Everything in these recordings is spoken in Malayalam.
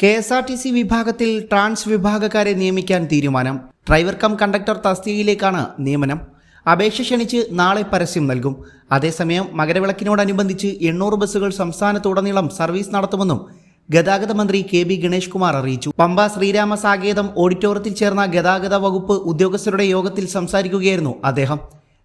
K S R T C വിഭാഗത്തിൽ ട്രാൻസ് വിഭാഗക്കാരെ നിയമിക്കാൻ തീരുമാനം. ഡ്രൈവർ കം കണ്ടക്ടർ തസ്തികയിലേക്കാണ് നിയമനം. അപേക്ഷ ക്ഷണിച്ച് നാളെ പരസ്യം നൽകും. അതേസമയം മകരവിളക്കിനോടനുബന്ധിച്ച് എണ്ണൂറ് ബസ്സുകൾ സംസ്ഥാനത്തുടനീളം സർവീസ് നടത്തുമെന്നും ഗതാഗത മന്ത്രി കെ ബി ഗണേഷ് കുമാർ അറിയിച്ചു. പമ്പ ശ്രീരാമ സാകേതം ഓഡിറ്റോറിയത്തിൽ ചേർന്ന ഗതാഗത വകുപ്പ് ഉദ്യോഗസ്ഥരുടെ യോഗത്തിൽ സംസാരിക്കുകയായിരുന്നു അദ്ദേഹം.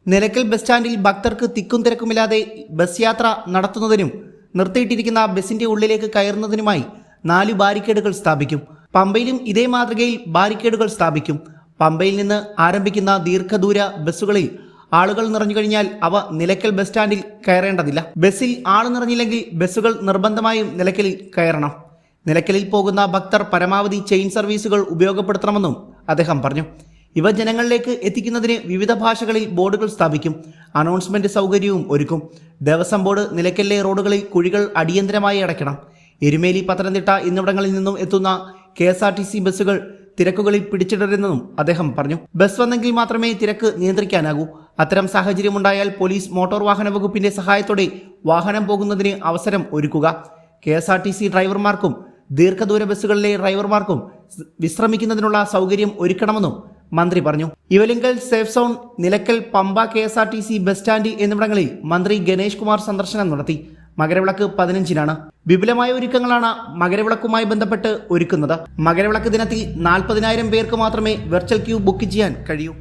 നിലയ്ക്കൽ ബസ് സ്റ്റാൻഡിൽ ഭക്തർക്ക് തിക്കും തിരക്കുമില്ലാതെ ബസ് യാത്ര നടത്തുന്നതിനും നിർത്തിയിട്ടിരിക്കുന്ന ബസിന്റെ ഉള്ളിലേക്ക് കയറുന്നതിനുമായി നാല് ബാരിക്കേഡുകൾ സ്ഥാപിക്കും. പമ്പയിലും ഇതേ മാതൃകയിൽ ബാരിക്കേഡുകൾ സ്ഥാപിക്കും. പമ്പയിൽ നിന്ന് ആരംഭിക്കുന്ന ദീർഘദൂര ബസ്സുകളിൽ ആളുകൾ നിറഞ്ഞു കഴിഞ്ഞാൽ അവ നിലയ്ക്കൽ ബസ് സ്റ്റാൻഡിൽ കയറേണ്ടതില്ല. ബസ്സിൽ ആൾ നിറഞ്ഞില്ലെങ്കിൽ ബസ്സുകൾ നിർബന്ധമായും നിലയ്ക്കലിൽ കയറണം. നിലയ്ക്കലിൽ പോകുന്ന ഭക്തർ പരമാവധി ചെയിൻ സർവീസുകൾ ഉപയോഗപ്പെടുത്തണമെന്നും അദ്ദേഹം പറഞ്ഞു. ഇവ ജനങ്ങളിലേക്ക് എത്തിക്കുന്നതിന് വിവിധ ഭാഷകളിൽ ബോർഡുകൾ സ്ഥാപിക്കും. അനൗൺസ്മെന്റ് സൗകര്യവും ഒരുക്കും. ദേവസ്വം ബോർഡ് നിലയ്ക്കലിലെ റോഡുകളിൽ കുഴികൾ അടിയന്തരമായി അടയ്ക്കണം. എരുമേലി പത്തനംതിട്ട എന്നിവിടങ്ങളിൽ നിന്നും എത്തുന്ന K S R T C ബസ്സുകൾ തിരക്കുകളിൽ പിടിച്ചിടരുതെന്നും അദ്ദേഹം പറഞ്ഞു. ബസ് വന്നെങ്കിൽ മാത്രമേ തിരക്ക് നിയന്ത്രിക്കാനാകൂ. അത്തരം സാഹചര്യമുണ്ടായാൽ പോലീസ് മോട്ടോർ വാഹന വകുപ്പിന്റെ സഹായത്തോടെ വാഹനം പോകുന്നതിന് അവസരം ഒരുക്കുക. K S R T C ഡ്രൈവർമാർക്കും ദീർഘദൂര ബസ്സുകളിലെ ഡ്രൈവർമാർക്കും വിശ്രമിക്കുന്നതിനുള്ള സൗകര്യം ഒരുക്കണമെന്നും മന്ത്രി പറഞ്ഞു. ഇവലിംഗൽ safe zone Nilakkal Pamba K S R T C bus stand എന്നിവിടങ്ങളിൽ മന്ത്രി ഗണേഷ് കുമാർ സന്ദർശനം നടത്തി. മകരവിളക്ക് പതിനഞ്ചിനാണ്. വിപുലമായ ഒരുക്കങ്ങളാണ് മകരവിളക്കുമായി ബന്ധപ്പെട്ട് ഒരുക്കുന്നത്. മകരവിളക്ക് ദിനത്തിൽ നാൽപ്പതിനായിരം പേർക്ക് മാത്രമേ വെർച്വൽ ക്യൂ ബുക്ക് ചെയ്യാൻ കഴിയൂ.